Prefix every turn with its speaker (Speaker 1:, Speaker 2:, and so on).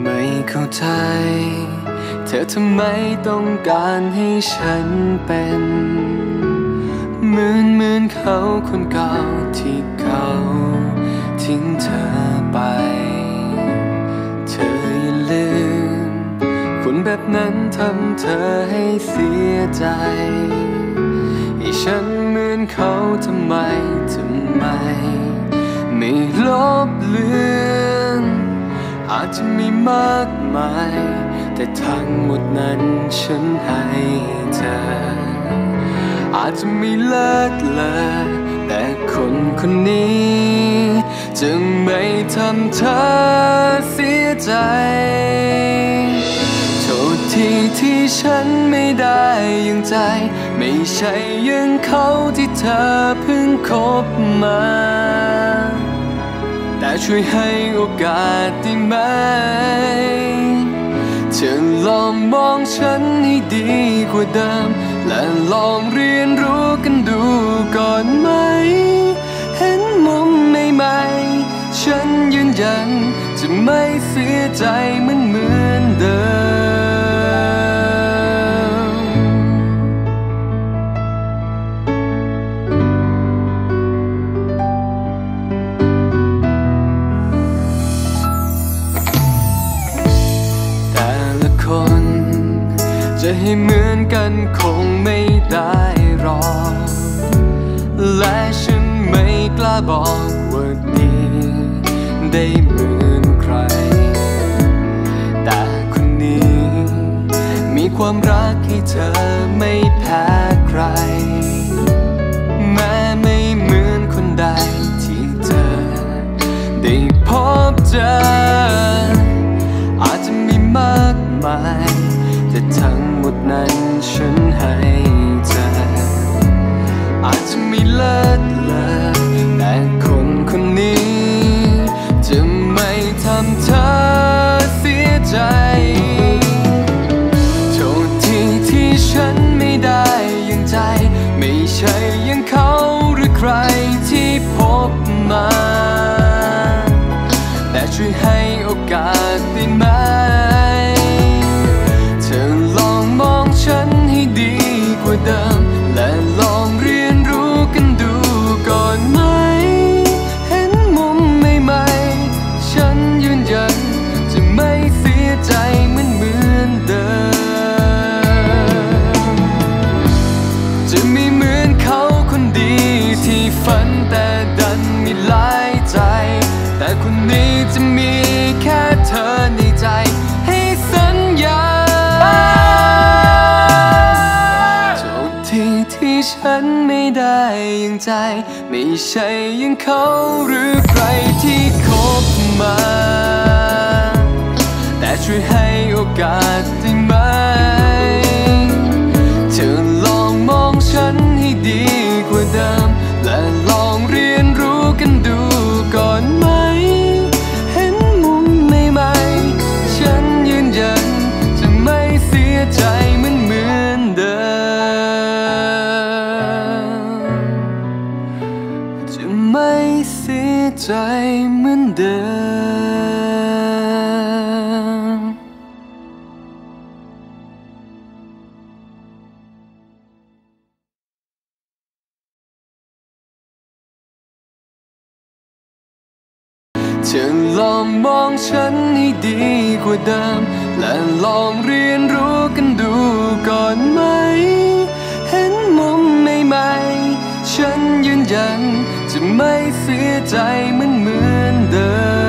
Speaker 1: ไม่เข้าใจ เธอทำไมต้องการให้ฉันเป็นเหมือนเหมือนเขาคนเก่าที่เขาทิ้งเธอไป เธออย่าลืม คนแบบนั้นทำเธอให้เสียใจให้ฉันเหมือนเขาทำไมทำไม จะมีมากมาย แต่ทั้งหมดนั้นฉันให้เธอ อาจจะม่เลิศเลอแต่คนคนนี้จะไม่ทำเธอเสียใจ โทษทีที่ฉันไม่ได้ยังใจ ไม่ใช่ยังเขาที่เธอเพิ่งคบมา ช่วยให้โอกาสได้ไหม เธอลองมองฉันให้ดีกว่าเดิม และลองเรี ให้เหมือนกันคงไม่ได้หรอกและฉันไม่กล้าบอกว่าดีได้เหมือนใคร แต่คนนี้ มีความรักให้เธอไม่แพ้ใคร สี จะมีแค่เธอในใจ ให้สัญญาโทษทีที่ฉันไม่ได้อยังใจ ไม่ใช่อยังเขาหรือใครที่คบมา แต่ช่วยให้โอกาสได้ไหมเธอลองมองฉันให้ดีกว่าเดิมและ เสียใจเหมือนเดิมเธอลองมองฉันให้ดีกว่าเดิม และลองเรียนรู้กันดูก่อนไหม เห็นมุมใหม่ๆฉันยืนยัน จะไม่เสียใจเหมือนเหมือนเดิม